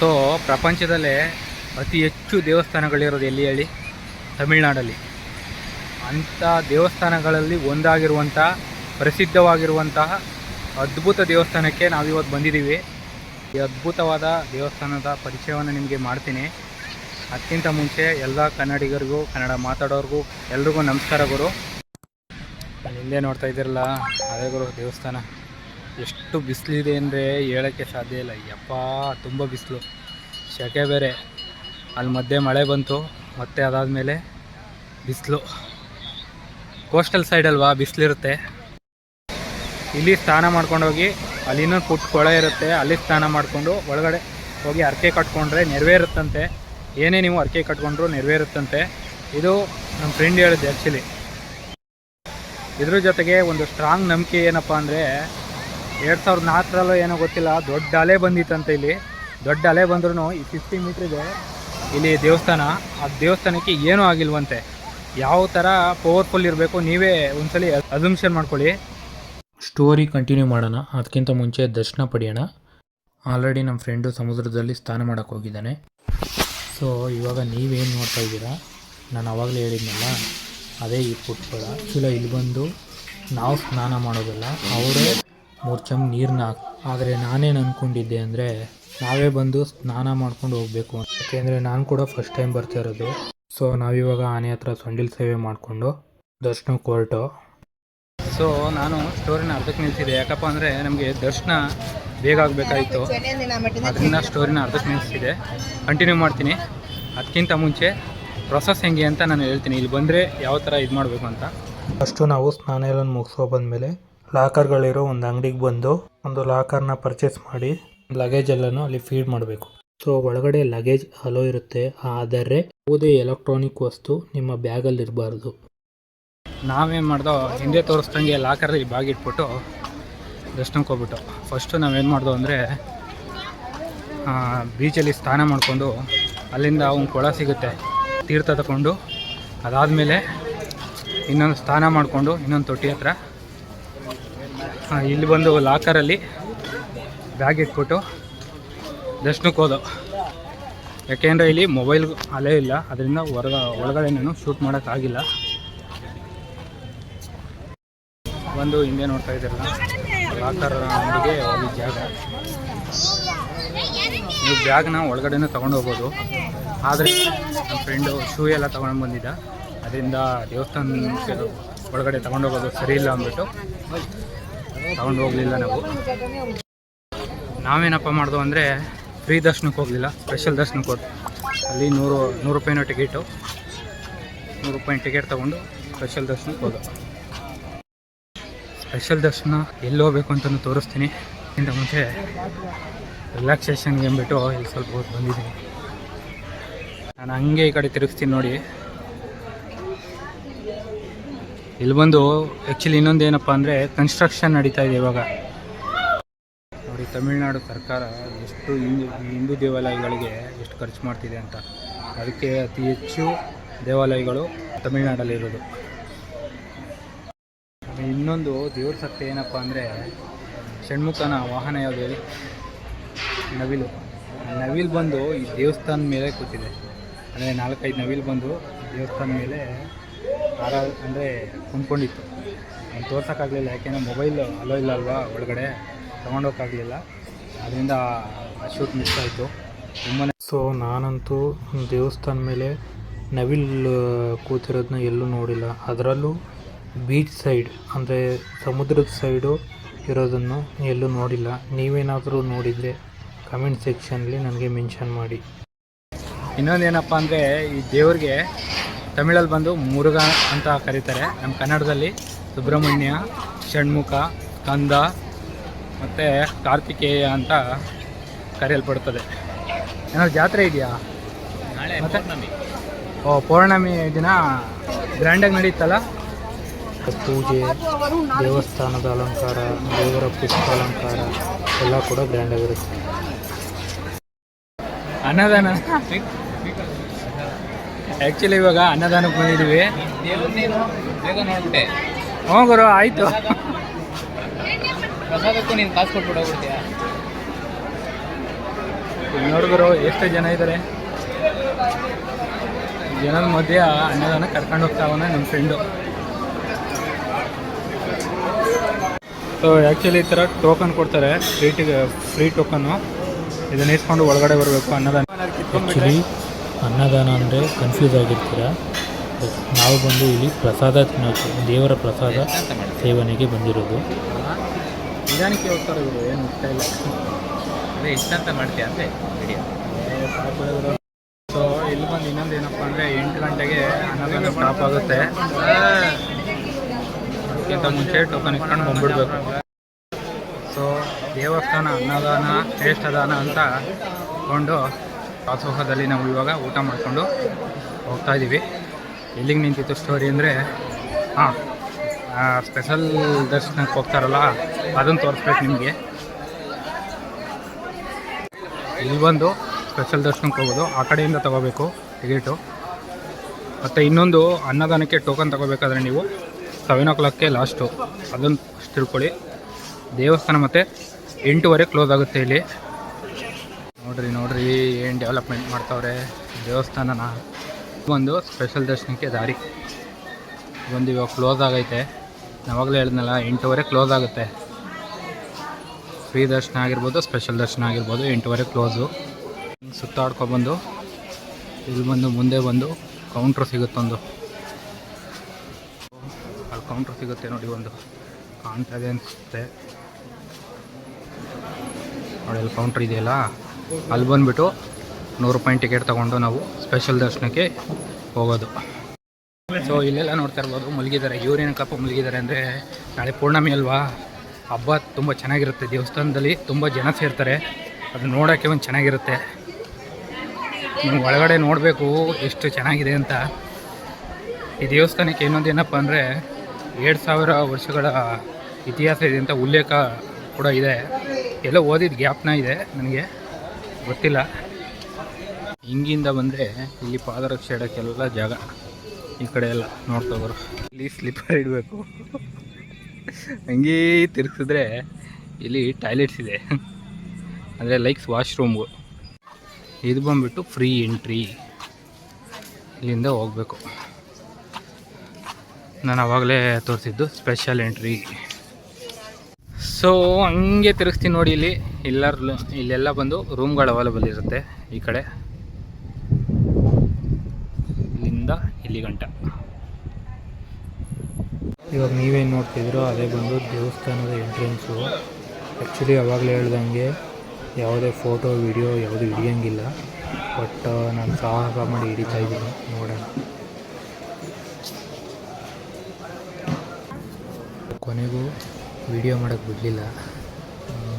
So, ಪ್ರಪಂಚದಲ್ಲೇ ಅತಿ ಹೆಚ್ಚು ದೇವಸ್ಥಾನಗಳಿರೋದು ಎಲ್ಲಿ ಹೇಳಿ? ತಮಿಳ್ನಾಡಲ್ಲಿ. ಅಂಥ ದೇವಸ್ಥಾನಗಳಲ್ಲಿ ಒಂದಾಗಿರುವಂಥ, ಪ್ರಸಿದ್ಧವಾಗಿರುವಂತಹ ಅದ್ಭುತ ದೇವಸ್ಥಾನಕ್ಕೆ ನಾವಿವತ್ತು ಬಂದಿದ್ದೀವಿ. ಈ ಅದ್ಭುತವಾದ ದೇವಸ್ಥಾನದ ಪರಿಚಯವನ್ನು ನಿಮಗೆ ಮಾಡ್ತೀನಿ. ಅದಕ್ಕಿಂತ ಮುಂಚೆ ಎಲ್ಲ ಕನ್ನಡಿಗರಿಗೂ, ಕನ್ನಡ ಮಾತಾಡೋರಿಗೂ, ಎಲ್ರಿಗೂ ನಮಸ್ಕಾರ ಗುರು. ಅಲ್ಲಿ ಹಿಂದೆ ನೋಡ್ತಾ ಇದ್ದೀರಲ್ಲ ಅದೇ ಗುರು ದೇವಸ್ಥಾನ. ಎಷ್ಟು ಬಿಸಿಲಿದೆ ಅಂದರೆ ಹೇಳೋಕ್ಕೆ ಸಾಧ್ಯ ಇಲ್ಲ. ಯಪ್ಪ ತುಂಬ ಬಿಸಿಲು. ಸೆಕೆ ಬೇರೆ. ಅಲ್ಲಿ ಮಧ್ಯೆ ಮಳೆ ಬಂತು, ಮತ್ತೆ ಅದಾದಮೇಲೆ ಬಿಸಿಲು. ಕೋಸ್ಟಲ್ ಸೈಡಲ್ವಾ ಬಿಸಿಲಿರುತ್ತೆ. ಇಲ್ಲಿ ಸ್ನಾನ ಮಾಡ್ಕೊಂಡೋಗಿ ಅಲ್ಲಿ ಅಲ್ಲಿನ ಪುಟ್ಟ ಕೊಳೆ ಇರುತ್ತೆ, ಅಲ್ಲಿ ಸ್ನಾನ ಮಾಡಿಕೊಂಡು ಒಳಗಡೆ ಹೋಗಿ ಅರ್ಕೆ ಕಟ್ಕೊಂಡ್ರೆ ನೆರವೇರುತ್ತಂತೆ. ಏನೇ ನೀವು ಅರ್ಕೆ ಕಟ್ಕೊಂಡ್ರು ನೆರವೇರುತ್ತಂತೆ. ಇದು ನಮ್ಮ ಫ್ರೆಂಡ್ ಹೇಳಿದ್ದೆ ಆ್ಯಕ್ಚುಲಿ ಇದ್ರ ಜೊತೆಗೆ ಒಂದು ಸ್ಟ್ರಾಂಗ್ ನಂಬಿಕೆ ಏನಪ್ಪ ಅಂದರೆ ಎರಡು ಸಾವಿರದ ನಾಲ್ಕರಲ್ಲೋ ಏನೋ ಗೊತ್ತಿಲ್ಲ, ದೊಡ್ಡ ಅಲೆ ಬಂದಿತ್ತಂತೆ ಇಲ್ಲಿ. ದೊಡ್ಡ ಅಲೆ ಬಂದ್ರೂ ಈ ಫಿಫ್ಟಿ ಮೀಟ್ರಿಗೆ ಇಲ್ಲಿ ದೇವಸ್ಥಾನ. ಆ ದೇವಸ್ಥಾನಕ್ಕೆ ಏನೂ ಆಗಿಲ್ವಂತೆ. ಯಾವ ಥರ ಪವರ್ಫುಲ್ ಇರಬೇಕು, ನೀವೇ ಒಂದ್ಸಲಿ ಅಸಂಪ್ಷನ್ ಮಾಡ್ಕೊಳ್ಳಿ. ಸ್ಟೋರಿ ಕಂಟಿನ್ಯೂ ಮಾಡೋಣ. ಅದಕ್ಕಿಂತ ಮುಂಚೆ ದರ್ಶನ ಪಡೆಯೋಣ. ಆಲ್ರೆಡಿ ನಮ್ಮ ಫ್ರೆಂಡು ಸಮುದ್ರದಲ್ಲಿ ಸ್ನಾನ ಮಾಡೋಕ್ಕೆ ಹೋಗಿದ್ದಾನೆ. ಸೊ ಇವಾಗ ನೀವೇನು ನೋಡ್ತಾ ಇದ್ದೀರಾ? ನಾನು ಆವಾಗಲೇ ಹೇಳಿದ್ನಲ್ಲ, ಅದೇ ಈ ಪುಟ್ಕೊಳ ಆ್ಯಕ್ಚುಲ ಇಲ್ಲಿ ಬಂದು ನಾವು ಸ್ನಾನ ಮಾಡೋದಲ್ಲ, ಅವರೇ ಮೂರು ಚಮ್ ನೀರನ್ನ ಹಾಕಿ ಆದರೆ ನಾನೇನು ಅಂದ್ಕೊಂಡಿದ್ದೆ ಅಂದರೆ ನಾವೇ ಬಂದು ಸ್ನಾನ ಮಾಡ್ಕೊಂಡು ಹೋಗಬೇಕು ಯಾಕೆಂದರೆ ನಾನು ಕೂಡ ಫಸ್ಟ್ ಟೈಮ್ ಬರ್ತಾ ಇರೋದು. ಸೊ ನಾವಿವಾಗ ಆನೆ ಹತ್ರ ಸೊಂಡಿಲ್ ಸೇವೆ ಮಾಡಿಕೊಂಡು ದರ್ಶನ ಕೊರಟು ಸೊ ನಾನು ಸ್ಟೋರಿನ ಅರ್ಧಕ್ಕೆ ನಿಲ್ಸಿದೆ. ಯಾಕಪ್ಪ ಅಂದರೆ ನಮಗೆ ದರ್ಶನ ಬೇಗ ಆಗಬೇಕಾಯಿತು. ಅದರಿಂದ ಸ್ಟೋರಿನ ಅರ್ಧಕ್ಕೆ ನಿಲ್ಲಿಸಿದೆ ಕಂಟಿನ್ಯೂ ಮಾಡ್ತೀನಿ. ಅದಕ್ಕಿಂತ ಮುಂಚೆ ಪ್ರೊಸೆಸ್ ಹೆಂಗೆ ಅಂತ ನಾನು ಹೇಳ್ತೀನಿ. ಇಲ್ಲಿ ಬಂದರೆ ಯಾವ ಥರ ಇದು ಮಾಡಬೇಕು ಅಂತ. ಫಸ್ಟು ನಾವು ಸ್ನಾನ ಎಲ್ಲ ಮುಗಿಸೋ ಬಂದಮೇಲೆ ಲಾಕರ್ಗಳಿರೋ ಒಂದು ಅಂಗಡಿಗೆ ಬಂದು ಒಂದು ಲಾಕರ್ನ ಪರ್ಚೇಸ್ ಮಾಡಿ ಲಗೇಜ್ ಎಲ್ಲನೂ ಅಲ್ಲಿ ಫೀಡ್ ಮಾಡಬೇಕು. ಸೊ, ಒಳಗಡೆ ಲಗೇಜ್ ಅಲೋ ಇರುತ್ತೆ. ಆದರೆ ಯಾವುದೇ ಎಲೆಕ್ಟ್ರಾನಿಕ್ ವಸ್ತು ನಿಮ್ಮ ಬ್ಯಾಗಲ್ಲಿ ಇರಬಾರ್ದು. ನಾವೇನು ಮಾಡ್ದೋ, ಹಿಂದೆ ತೋರಿಸ್ದಂಗೆ ಲಾಕರಲ್ಲಿ ಬ್ಯಾಗ್ ಇಟ್ಬಿಟ್ಟು ದರ್ಶನಕ್ಕೆ ಹೋಗ್ಬಿಟ್ಟು. ಫಸ್ಟು ನಾವೇನು ಮಾಡ್ದೋ ಅಂದರೆ ಬೀಚಲ್ಲಿ ಸ್ನಾನ ಮಾಡಿಕೊಂಡು ಅಲ್ಲಿಂದ ಒಂದು ಕೊಳ ಸಿಗುತ್ತೆ. ತೀರ್ಥ ತಗೊಂಡು ಅದಾದಮೇಲೆ ಇನ್ನೊಂದು ಸ್ನಾನ ಮಾಡಿಕೊಂಡು ಇನ್ನೊಂದು ತೊಟ್ಟಿ ಹತ್ರ ಆ, ಇಲ್ಲಿ ಬಂದು ಲಾಕರಲ್ಲಿ ಬ್ಯಾಗ್ ಇಟ್ಬಿಟ್ಟು ದರ್ಶನಕ್ಕೆ ಹೋದವು. ಯಾಕೆಂದರೆ ಇಲ್ಲಿ ಮೊಬೈಲ್ ಅಲೇ ಇಲ್ಲ ಅದರಿಂದ ಹೊರಗ ಒಳಗಡೆ ನಾನು ಶೂಟ್ ಮಾಡೋಕ್ಕಾಗಿಲ್ಲ ಬಂದು ಹಿಂದೆ ನೋಡ್ತಾ ಇದ್ದೀರಲ್ಲ ಲಾಕರ್ ಅಂಗಡಿಗೆ ಹೋಗಿದ್ದ ಜಾಗ ನೀವು ಬ್ಯಾಗ್ನ ಒಳಗಡೆನೂ ತೊಗೊಂಡು ಹೋಗ್ಬೋದು. ಆದರೆ ನಮ್ಮ ಫ್ರೆಂಡು ಶೂ ಎಲ್ಲ ತೊಗೊಂಡು ಬಂದಿದ್ದ. ಅದರಿಂದ ದೇವಸ್ಥಾನಕ್ಕೆ ಒಳಗಡೆ ತೊಗೊಂಡು ಹೋಗೋದು ಸರಿ ಇಲ್ಲ ಅಂದ್ಬಿಟ್ಟು ತೊಗೊಂಡು ಹೋಗಲಿಲ್ಲ ನಾವು. ನಾವೇನಪ್ಪ ಮಾಡ್ದು ಅಂದರೆ ಫ್ರೀ ದರ್ಶನಕ್ಕೆ ಹೋಗಲಿಲ್ಲ ಸ್ಪೆಷಲ್ ದರ್ಶನಕ್ಕೆ ಹೋದ್ ಅಲ್ಲಿ ನೂರು ನೂರು ರೂಪಾಯಿನೋ ಟಿಕೆಟು ನೂರು ರೂಪಾಯಿ ಟಿಕೆಟ್ ತೊಗೊಂಡು ಸ್ಪೆಷಲ್ ದರ್ಶನಕ್ಕೆ ಹೋದ ಸ್ಪೆಷಲ್ ದರ್ಶನ ಎಲ್ಲಿ ಹೋಗ್ಬೇಕು ಅಂತಲೂ ತೋರಿಸ್ತೀನಿ. ಇಂತ ಮುಂಚೆ ರಿಲ್ಯಾಕ್ಸೇಷನ್ಗೆ ಅಂದ್ಬಿಟ್ಟು ಇಲ್ಲಿ ಸ್ವಲ್ಪ ಹೊತ್ತು ಬಂದಿದ್ದೀನಿ. ನಾನು ಹಂಗೆ ಈ ಕಡೆ ತಿರುಗಿಸ್ತೀನಿ ನೋಡಿ. ಇಲ್ಲಿ ಬಂದು ಆ್ಯಕ್ಚುಲಿ ಇನ್ನೊಂದು ಏನಪ್ಪ ಅಂದರೆ ಕನ್ಸ್ಟ್ರಕ್ಷನ್ ನಡೀತಾ ಇದೆ ಇವಾಗ. ನೋಡಿ, ತಮಿಳ್ನಾಡು ಸರ್ಕಾರ ಎಷ್ಟು ಹಿಂದೂ ಹಿಂದೂ ದೇವಾಲಯಗಳಿಗೆ ಎಷ್ಟು ಖರ್ಚು ಮಾಡ್ತಿದೆ ಅಂತ. ಅದಕ್ಕೆ ಅತಿ ಹೆಚ್ಚು ದೇವಾಲಯಗಳು ತಮಿಳುನಾಡಲ್ಲಿರೋದು ಇನ್ನೊಂದು ದೇವ್ರ ಸತ್ಯ ಏನಪ್ಪ ಅಂದರೆ, ಷಣ್ಮುಖನ ವಾಹನ ಯಾವುದು ಹೇಳಿ? ನವಿಲು. ನವಿಲು ಬಂದು ಈ ದೇವಸ್ಥಾನದ ಮೇಲೆ ಕೂತಿದೆ. ಅಂದರೆ ನಾಲ್ಕೈದು ನವಿಲು ಬಂದು ದೇವಸ್ಥಾನ ಮೇಲೆ ಆರ ಅಂದರೆ ಕುಂತ್ಕೊಂಡಿತ್ತು ನಾನು ತೋರ್ಸೋಕ್ಕಾಗಲಿಲ್ಲ ಯಾಕೆಂದರೆ ಮೊಬೈಲ್ ಅಲೋ ಇಲ್ಲ ಅಲ್ವಾ ಒಳಗಡೆ ತೊಗೊಂಡೋಕ್ಕಾಗಲಿಲ್ಲ ಅದರಿಂದ ಶೂಟ್ ಮಿಸ್ ಆಯಿತು. ತುಂಬಾ ಸೊ ನಾನಂತೂ ದೇವಸ್ಥಾನ ಮೇಲೆ ನವಿಲ್ ಕೂತಿರೋದನ್ನ ಎಲ್ಲೂ ನೋಡಿಲ್ಲ. ಅದರಲ್ಲೂ ಬೀಚ್ ಸೈಡ್ ಅಂದರೆ ಸಮುದ್ರದ ಸೈಡು ಇರೋದನ್ನು ಎಲ್ಲೂ ನೋಡಿಲ್ಲ. ನೀವೇನಾದರೂ ನೋಡಿದರೆ ಕಮೆಂಟ್ ಸೆಕ್ಷನಲ್ಲಿ ನನಗೆ ಮೆನ್ಷನ್ ಮಾಡಿ. ಇನ್ನೊಂದೇನಪ್ಪ ಅಂದರೆ ಈ ದೇವ್ರಿಗೆ ತಮಿಳಲ್ಲಿ ಬಂದು ಮುರುಘ ಅಂತ ಕರೀತಾರೆ. ನಮ್ಮ ಕನ್ನಡದಲ್ಲಿ ಸುಬ್ರಹ್ಮಣ್ಯ ಷಣ್ಮುಖ ಕಂದ ಮತ್ತು ಕಾರ್ತಿಕೇಯ ಅಂತ ಕರೆಯಲ್ಪಡುತ್ತದೆ. ಏನಾದ್ರು ಜಾತ್ರೆ ಇದೆಯಾ? ನಾಳೆ ಮತ್ತೆ? ಪೌರ್ಣಮಿ. ಓ ಪೌರ್ಣಮಿ ದಿನ ಗ್ರ್ಯಾಂಡಾಗಿ ನಡೀತಲ್ಲ? ಪೂಜೆ ದೇವಸ್ಥಾನದ ಅಲಂಕಾರ ದೇವರ ಪುಷ್ಪಾಲಂಕಾರ ಎಲ್ಲ ಕೂಡ ಗ್ರ್ಯಾಂಡಾಗಿರುತ್ತೆ. ಅನ್ನದಾನ. ಆ್ಯಕ್ಚುಲಿ ಇವಾಗ ಅನ್ನದಾನಕ್ಕೆ ಬಂದಿದ್ದೀವಿ. ಬೇಗ ನೋಡ್ಬಿಟ್ಟೆ ಹ್ಞೂ ಗುರು ಆಯಿತು. ಪ್ರಸಾದಕ್ಕೂ ನೀನು ಕಾಸು ಕೊಟ್ಬಿಟ್ಟು ಹೋಗ್ಬಿಡ್ತೀಯ? ಗುರು ನೋಡಿದ್ರು ಎಷ್ಟು ಜನ ಇದ್ದಾರೆ ಜನದ ಮಧ್ಯೆ ಅನ್ನದಾನ ಕರ್ಕೊಂಡು ಹೋಗ್ತಾವನ ನಮ್ಮ ಫ್ರೆಂಡು ಸೊ ಆ್ಯಕ್ಚುಲಿ ಈ ಥರ ಟೋಕನ್ ಕೊಡ್ತಾರೆ ಫ್ರೀ ಫ್ರೀ ಟೋಕನ್ನು ಇದನ್ನ ಇಸ್ಕೊಂಡು ಒಳಗಡೆ ಬರಬೇಕು ಅನ್ನದಾನ. ಆ್ಯಕ್ಚುಲಿ ಅನ್ನದಾನ ಅಂದರೆ ಕನ್ಫ್ಯೂಸ್ ಆಗಿರ್ತೀರ? ನಾವು ಬಂದು ಇಲ್ಲಿ ಪ್ರಸಾದ ತಿನ್ನೋದು ದೇವರ ಪ್ರಸಾದ ಸೇವನೆಗೆ ಬಂದಿರೋದು. ನಿಧಾನಕ್ಕೆ ಹೋಗ್ತಾರೆ ಇವರು ಏನು ಇಷ್ಟ ಇಲ್ಲ. ಅದೇ ಇಷ್ಟ ಅಂತ ಮಾಡ್ತೀಯ ಅಂತೆ ವಿಡಿಯೋ ಸೊ ಇಲ್ಲಿ ಬಂದು ಇನ್ನೊಂದು ಏನಪ್ಪ ಅಂದರೆ ಎಂಟು ಗಂಟೆಗೆ ಅನ್ನದಾನ ಸ್ಟಾಪ್ ಆಗುತ್ತೆ. ಅದಕ್ಕಿಂತ ಮುಂಚೆ ಟೋಕನ್ ಇಟ್ಕೊಂಡು ಬಂದ್ಬಿಡ್ಬೇಕು. ಸೊ ದೇವಸ್ಥಾನ ಅನ್ನದಾನ ಶ್ರೇಷ್ಠದಾನ ಅಂತ ಕೊಂಡು ದಾಸೋಹದಲ್ಲಿ ನಾವು ಇವಾಗ ಊಟ ಮಾಡಿಕೊಂಡು ಹೋಗ್ತಾ ಇದ್ದೀವಿ. ಎಲ್ಲಿಗೆ ನಿಂತಿತ್ತು ಸ್ಟೋರಿ ಅಂದರೆ, ಹಾಂ ಸ್ಪೆಷಲ್ ದರ್ಶನಕ್ಕೆ ಹೋಗ್ತಾರಲ್ಲ, ಅದನ್ನು ತೋರಿಸ್ಬೇಕು ನಿಮಗೆ. ಇಲ್ಲಿ ಬಂದು ಸ್ಪೆಷಲ್ ದರ್ಶನಕ್ಕೆ ಹೋಗೋದು, ಆ ಕಡೆಯಿಂದ ತಗೋಬೇಕು ಟಿಕೆಟು ಮತ್ತು ಇನ್ನೊಂದು ಅನ್ನದಾನಕ್ಕೆ ಟೋಕನ್ ತಗೋಬೇಕಾದ್ರೆ ನೀವು ಸೆವೆನ್ ಓ ಕ್ಲಾಕ್ಗೆ ಲಾಸ್ಟು ಅದನ್ನು ತಿಳ್ಕೊಳ್ಳಿ. ದೇವಸ್ಥಾನ ಮತ್ತು ಎಂಟೂವರೆ ಕ್ಲೋಸ್ ಆಗುತ್ತೆ ಇಲ್ಲಿ. ನೋಡ್ರಿ ನೋಡ್ರಿ. ಏನು ಡೆವಲಪ್ಮೆಂಟ್ ಮಾಡ್ತಾವ್ರೆ? ದೇವಸ್ಥಾನನ? ಒಂದು ಸ್ಪೆಷಲ್ ದರ್ಶನಕ್ಕೆ ದಾರಿ. ಒಂದು ಇವಾಗ ಕ್ಲೋಸ್ ಆಗೈತೆ. ನಾವಾಗಲೇ ಹೇಳಿದ್ನಲ್ಲ, ಎಂಟೂವರೆ ಕ್ಲೋಸ್ ಆಗುತ್ತೆ. ಫ್ರೀ ದರ್ಶನ ಆಗಿರ್ಬೋದು ಸ್ಪೆಷಲ್ ದರ್ಶನ ಆಗಿರ್ಬೋದು, ಎಂಟೂವರೆ ಕ್ಲೋಸು ಸುತ್ತಾಡ್ಕೊಬಂದು, ಇಲ್ಲಿ ಬಂದು ಮುಂದೆ ಬಂದು ಕೌಂಟ್ರ್ ಸಿಗುತ್ತೊಂದು. ಅಲ್ಲಿ ಕೌಂಟ್ರ್ ಸಿಗುತ್ತೆ ನೋಡಿ ಒಂದು. ಕಾಣ್ತಾ ಇದೆ ಅನಿಸುತ್ತೆ. ನೋಡಿ, ಅಲ್ಲಿ ಕೌಂಟ್ರ್ ಇದೆಯಲ್ಲ? ಅಲ್ಲಿ ಬಂದುಬಿಟ್ಟು ನೂರು ರೂಪಾಯಿ ಟಿಕೆಟ್ ತೊಗೊಂಡು ನಾವು ಸ್ಪೆಷಲ್ ದರ್ಶನಕ್ಕೆ ಹೋಗೋದು. ಸೊ ಇಲ್ಲೆಲ್ಲ ನೋಡ್ತಾ ಇರ್ಬೋದು ಮಲಗಿದ್ದಾರೆ ಇವ್ರೇನಕ್ಕಪ್ಪ ಮುಳುಗಿದ್ದಾರೆ ಅಂದರೆ ನಾಳೆ ಪೂರ್ಣಮಿ ಅಲ್ವಾ? ಹಬ್ಬ ತುಂಬ ಚೆನ್ನಾಗಿರುತ್ತೆ, ದೇವಸ್ಥಾನದಲ್ಲಿ ತುಂಬ ಜನ ಸೇರ್ತಾರೆ, ಅದು ನೋಡೋಕ್ಕೆ ಒಂದು ಚೆನ್ನಾಗಿರುತ್ತೆ. ನೀವು ಒಳಗಡೆ ನೋಡಬೇಕು ಎಷ್ಟು ಚೆನ್ನಾಗಿದೆ ಅಂತ. ಈ ದೇವಸ್ಥಾನಕ್ಕೆ ಇನ್ನೊಂದು ಏನಪ್ಪ ಅಂದರೆ ಎರಡು ಸಾವಿರ ವರ್ಷಗಳ ಇತಿಹಾಸ ಇದೆ ಅಂತ ಉಲ್ಲೇಖ ಕೂಡ ಇದೆ. ಎಲ್ಲ ಓದಿದ ಗ್ಯಾಪ್ನ ಇದೆ, ನನಗೆ ಗೊತ್ತಿಲ್ಲ. ಹಿಂಗಿಂದ ಬಂದರೆ ಇಲ್ಲಿ ಪಾದರಕ್ಷೆ ಇಡೋಕ್ಕೆಲ್ಲ ಜಾಗ ಈ ಕಡೆ ಎಲ್ಲ ನೋಡ್ಕೋಬರು ಇಲ್ಲಿ ಸ್ಲಿಪ್ಪರ್ ಇಡಬೇಕು. ಹಂಗೆ ತಿರುಗಿಸಿದ್ರೆ ಇಲ್ಲಿ ಟಾಯ್ಲೆಟ್ಸ್ ಇದೆ. ಅಂದರೆ ಲೈಕ್ಸ್ ವಾಶ್ರೂಮು ಇದು ಬಂದ್ಬಿಟ್ಟು ಫ್ರೀ ಎಂಟ್ರಿ ಇಲ್ಲಿಂದ ಹೋಗಬೇಕು. ನಾನು ಆವಾಗಲೇ ತೋರಿಸಿದ್ದು ಸ್ಪೆಷಲ್ ಎಂಟ್ರಿ ಸೊ ಹಂಗೆ ತಿರುಗಿಸ್ತೀನಿ ನೋಡಿ ಇಲ್ಲಿ. ಎಲ್ಲರೂ ಇಲ್ಲೆಲ್ಲ ಬಂದು ರೂಮ್ಗಳು ಅವೈಲೇಬಲ್ ಇರುತ್ತೆ ಈ ಕಡೆ ಇಲ್ಲಿಂದ ಇಲ್ಲಿ ಗಂಟ. ಇವಾಗ ನೀವೇನು ನೋಡ್ತಿದ್ದೀರೋ ಅದೇ ಬಂದು ದೇವಸ್ಥಾನದ ಎಂಟ್ರೆನ್ಸು. ಆ್ಯಕ್ಚುಲಿ ಅವಾಗಲೇ ಹೇಳ್ದಂಗೆ ಯಾವುದೇ ಫೋಟೋ ವಿಡಿಯೋ ಯಾವುದು ಹಿಡಿಯೋಂಗಿಲ್ಲ. ಬಟ್ ನಾನು ಸಾಹಸ ಮಾಡಿ ಹಿಡಿತಾ ಇದ್ದೀನಿ. ನೋಡೋಣ. ಕೊನೆಗೂ ವಿಡಿಯೋ ಮಾಡೋಕ್ಕೆ ಬಿಡಲಿಲ್ಲ.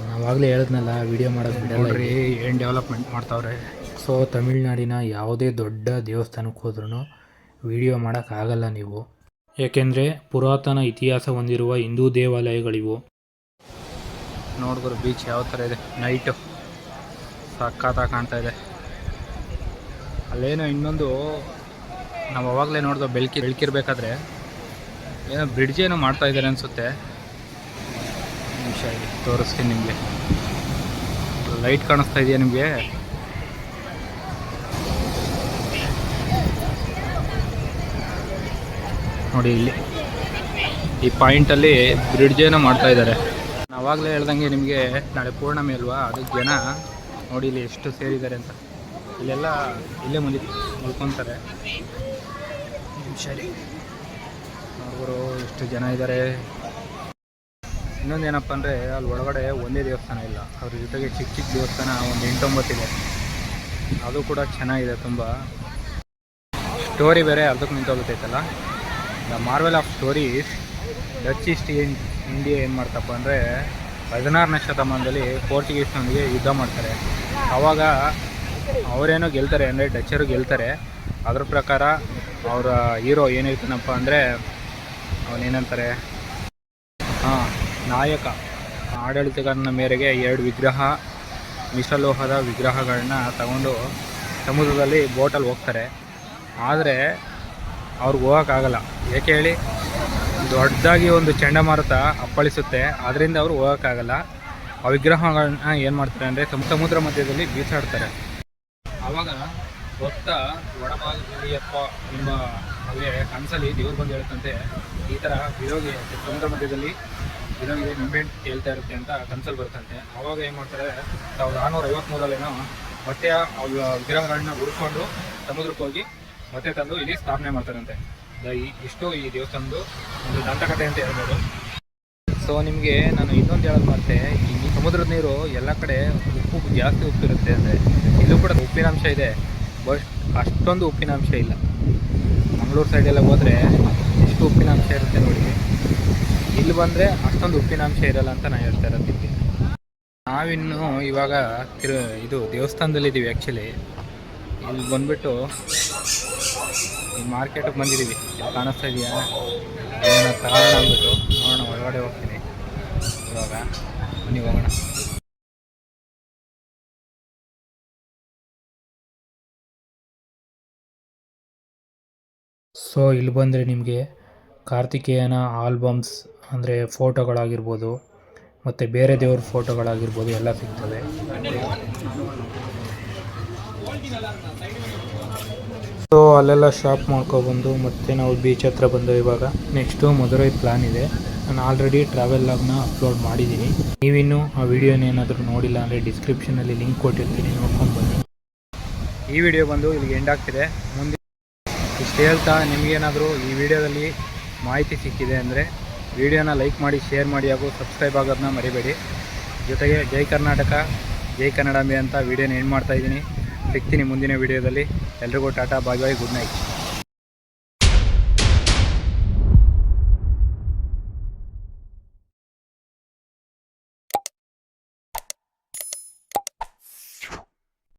ನಾವಾಗಲೇ ಹೇಳಿದ್ನಲ್ಲ ವಿಡಿಯೋ ಮಾಡೋಕ್ಕೆ ಬಿಡಲ್ಲ ಏನು ಡೆವಲಪ್ಮೆಂಟ್ ಮಾಡ್ತಾವ್ರೆ. ಸೊ ತಮಿಳ್ನಾಡಿನ ಯಾವುದೇ ದೊಡ್ಡ ದೇವಸ್ಥಾನಕ್ಕೆ ಹೋದ್ರೂ ವಿಡಿಯೋ ಮಾಡೋಕ್ಕಾಗಲ್ಲ ನೀವು. ಏಕೆಂದರೆ ಪುರಾತನ ಇತಿಹಾಸ ಹೊಂದಿರುವ ಹಿಂದೂ ದೇವಾಲಯಗಳಿವು. ನೋಡಿದ್ರು ಬೀಚ್ ಯಾವ ಥರ ಇದೆ. ನೈಟು ಸಕ್ಕತ್ತಾಗಿ ಕಾಣ್ತಾ ಇದೆ. ಅಲ್ಲೇನೋ ಇನ್ನೊಂದು ನಾವು ಅವಾಗಲೇ ನೋಡಿದ ಬೆಳಕಿ ಬೆಳಕಿರ್ಬೇಕಾದ್ರೆ ಏನೋ ಬ್ರಿಡ್ಜ್ ಏನೋ ಮಾಡ್ತಾ ಇದ್ದಾರೆ ಅನಿಸುತ್ತೆ. ನಿಮಿಷ ತೋರಿಸ್ತೀನಿ ನಿಮಗೆ. ಲೈಟ್ ಕಾಣಿಸ್ತಾ ಇದೆಯಾ ನಿಮಗೆ? ನೋಡಿ ಇಲ್ಲಿ. ಈ ಪಾಯಿಂಟಲ್ಲಿ ಬ್ರಿಡ್ಜ್ ಏನೋ ಮಾಡ್ತಾ ಇದ್ದಾರೆ ನಾವಾಗಲೇ ಹೇಳ್ದಂಗೆ ನಿಮಗೆ ನಾಳೆ ಪೂರ್ಣಮಿ ಅಲ್ವಾ? ಅದಕ್ಕೆ ಜನ ನೋಡಿ ಇಲ್ಲಿ ಎಷ್ಟು ಸೇರಿದ್ದಾರೆ ಅಂತ. ಇಲ್ಲೆಲ್ಲ ಇಲ್ಲೇ ಮುಂದೆ ಮುಳ್ಕೊತಾರೆ ಸರಿ. ಎಷ್ಟು ಜನ ಇದ್ದಾರೆ ಇನ್ನೊಂದು ಏನಪ್ಪ ಅಂದರೆ, ಅಲ್ಲಿ ಒಳಗಡೆ ಒಂದೇ ದೇವಸ್ಥಾನ ಇಲ್ಲ. ಅವ್ರ ಜೊತೆಗೆ ಚಿಕ್ಕ ಚಿಕ್ಕ ದೇವಸ್ಥಾನ ಒಂದು ಎಂಟೊಂಬತ್ತಿದೆ ಅದು ಕೂಡ ಚೆನ್ನಾಗಿದೆ ತುಂಬ. ಸ್ಟೋರಿ ಬೇರೆ ಅರ್ಧಕ್ಕೆ ನಿಂತೋಗುತ್ತೈತಲ್ಲ the Marvel of stories, Dutch East India ಏನು ಮಾಡ್ತಪ್ಪ ಅಂದರೆ ಹದಿನಾರನೇ ಶತಮಾನದಲ್ಲಿ ಪೋರ್ಚುಗೀಸ್ನೊಂದಿಗೆ ಯುದ್ಧ ಮಾಡ್ತಾರೆ. ಆವಾಗ ಅವರೇನೋ ಗೆಲ್ತಾರೆ ಅಂದರೆ ಡಚ್ಚರು ಗೆಲ್ತಾರೆ. ಅದ್ರ ಪ್ರಕಾರ ಅವರ ಹೀರೋ ಏನಿರ್ತಾನಪ್ಪ ಅಂದರೆ ಅವನೇನಂತಾರೆ? ಹಾಂ, ನಾಯಕ. ಆಡಳಿತಗಾರನ ಮೇರೆಗೆ ಎರಡು ವಿಗ್ರಹ ಮಿಶ್ರಲೋಹದ ವಿಗ್ರಹಗಳನ್ನ ತಗೊಂಡು ಸಮುದ್ರದಲ್ಲಿ ಬೋಟಲ್ಲಿ ಹೋಗ್ತಾರೆ. ಆದರೆ ಅವ್ರಿಗೆ ಹೋಗೋಕ್ಕಾಗಲ್ಲ ಏಕೆ ಹೇಳಿ? ದೊಡ್ಡದಾಗಿ ಒಂದು ಚಂಡಮಾರುತ ಅಪ್ಪಳಿಸುತ್ತೆ. ಅದರಿಂದ ಅವರು ಹೋಗೋಕ್ಕಾಗಲ್ಲ ಆ ವಿಗ್ರಹಗಳನ್ನ ಏನು ಮಾಡ್ತಾರೆ ಅಂದರೆ ಸಮುದ್ರ ಮಧ್ಯದಲ್ಲಿ ಬೀಸಾಡ್ತಾರೆ. ಆವಾಗ ಭಕ್ತ ಒಡಮಾಲಿಯಪ್ಪ ಎಂಬ ಅವರಿಗೆ ಕನಸಲ್ಲಿ ದೇವ್ರು ಬಂದು ಹೇಳುತ್ತಂತೆ, ಈ ಥರ ವಿರೋಗಿ ಸಮುದ್ರ ಮಧ್ಯದಲ್ಲಿ ವಿರೋಗಿ ನಿಂಬೆಹಣ್ಣು ಹೇಳ್ತಾ ಇರುತ್ತೆ ಅಂತ ಕನಸಲ್ಲಿ ಬರುತ್ತಂತೆ. ಆವಾಗ ಏನು ಮಾಡ್ತಾರೆ, ಸಾವಿರದ ನಾನ್ನೂರ ಐವತ್ತ್ಮೂರಲ್ಲೇನೋ ಆ ವಿಗ್ರಹಗಳನ್ನ ಹುಡ್ಕೊಂಡು ಸಮುದ್ರಕ್ಕೆ ಹೋಗಿ ಮತ್ತೆ ತಂದು ಇಲ್ಲಿ ಸ್ಥಾಪನೆ ಮಾಡ್ತಾರಂತೆ. ಈ- ಇಷ್ಟು ಈ ದೇವಸ್ಥಾನದ್ದು ಒಂದು ದಂತಕಥೆ ಅಂತ ಹೇಳ್ಬೋದು. ಸೊ ನಿಮಗೆ ನಾನು ಇನ್ನೊಂದು ಹೇಳೋದು ಮತ್ತೆ, ಈ ಸಮುದ್ರದ ನೀರು ಎಲ್ಲ ಕಡೆ ಉಪ್ಪು ಜಾಸ್ತಿ ಉಪ್ಪಿರುತ್ತೆ ಅಂದರೆ ಇಲ್ಲೂ ಕೂಡ ಉಪ್ಪಿನಾಂಶ ಇದೆ, ಬಟ್ ಅಷ್ಟೊಂದು ಉಪ್ಪಿನಾಂಶ ಇಲ್ಲ. ಮಂಗಳೂರು ಸೈಡೆಲ್ಲ ಹೋದರೆ ಎಷ್ಟು ಉಪ್ಪಿನಾಂಶ ಇರುತ್ತೆ ನೋಡಿ. ಇಲ್ಲಿ ಬಂದರೆ ಅಷ್ಟೊಂದು ಉಪ್ಪಿನಾಂಶ ಇರಲ್ಲ ಅಂತ ನಾನು ಹೇಳ್ತಾ ಇರೋದು ನಿಮಗೆ. ನಾವಿನ್ನು ಇವಾಗ ತಿರು ಇದು ದೇವಸ್ಥಾನದಲ್ಲಿದ್ದೀವಿ ಆ್ಯಕ್ಚುಲಿ ಇಲ್ಲಿ ಬಂದ್ಬಿಟ್ಟು ಮಾರ್ಕೆಟಿಗೆ ಬಂದಿದ್ದೀವಿ. ಕಾಣಿಸ್ತಾ ಇದೆಯಾ? ಏನೋ ತಗೋಣ ಅಂದ್ಬಿಟ್ಟು ನೋಡೋಣ, ಒಳಗಡೆ ಹೋಗ್ತೀನಿ. ಇವಾಗ ಬನ್ನಿ ಹೋಗೋಣ. ಸೊ ಇಲ್ಲಿ ಬಂದರೆ ನಿಮಗೆ ಕಾರ್ತಿಕೇಯನ ಆಲ್ಬಮ್ಸ್ ಅಂದರೆ ಫೋಟೋಗಳಾಗಿರ್ಬೋದು ಮತ್ತು ಬೇರೆ ದೇವ್ರ ಫೋಟೋಗಳಾಗಿರ್ಬೋದು ಎಲ್ಲ ಸಿಗ್ತವೆ ಸೊ ಅಲ್ಲೆಲ್ಲ ಶಾಪ್ ಮಾಡ್ಕೊಬಂದು ಮತ್ತೆ ನಾವು ಬೀಚ್ ಹತ್ರ ಬಂದು ಇವಾಗ. ನೆಕ್ಸ್ಟು ಮಧುರೈ ಪ್ಲಾನ್ ಇದೆ. ನಾನು ಆಲ್ರೆಡಿ ಟ್ರಾವೆಲ್ ಲಾಗ್ನ ಅಪ್ಲೋಡ್ ಮಾಡಿದ್ದೀನಿ ನೀವಿನ್ನೂ ಆ ವಿಡಿಯೋನ ಏನಾದರೂ ನೋಡಿಲ್ಲ ಅಂದರೆ ಡಿಸ್ಕ್ರಿಪ್ಷನಲ್ಲಿ ಲಿಂಕ್ ಕೊಟ್ಟಿರ್ತೀನಿ, ನೋಡ್ಕೊಂಡು ಬನ್ನಿ. ಈ ವಿಡಿಯೋ ಬಂದು ಇಲ್ಲಿಗೆ ಎಂಡ್ ಆಗ್ತಿದೆ. ಮುಂದೆ ಇಷ್ಟು ಹೇಳ್ತಾ ನಿಮಗೇನಾದರೂ ಈ ವಿಡಿಯೋದಲ್ಲಿ ಮಾಹಿತಿ ಸಿಕ್ಕಿದೆ ಅಂದರೆ ವಿಡಿಯೋನ ಲೈಕ್ ಮಾಡಿ ಶೇರ್ ಮಾಡಿ ಹಾಗೂ ಸಬ್ಸ್ಕ್ರೈಬ್ ಆಗೋದನ್ನ ಮರಿಬೇಡಿ. ಜೊತೆಗೆ ಜೈ ಕರ್ನಾಟಕ, ಜೈ ಕನ್ನಡಾಂಬೆ ಅಂತ ವಿಡಿಯೋನ ಎಂಡ್ ಮಾಡ್ತಾಯಿದ್ದೀನಿ ಸಿಗ್ತೀನಿ ಮುಂದಿನ ವಿಡಿಯೋದಲ್ಲಿ ಎಲ್ರಿಗೂ tata bye bye good night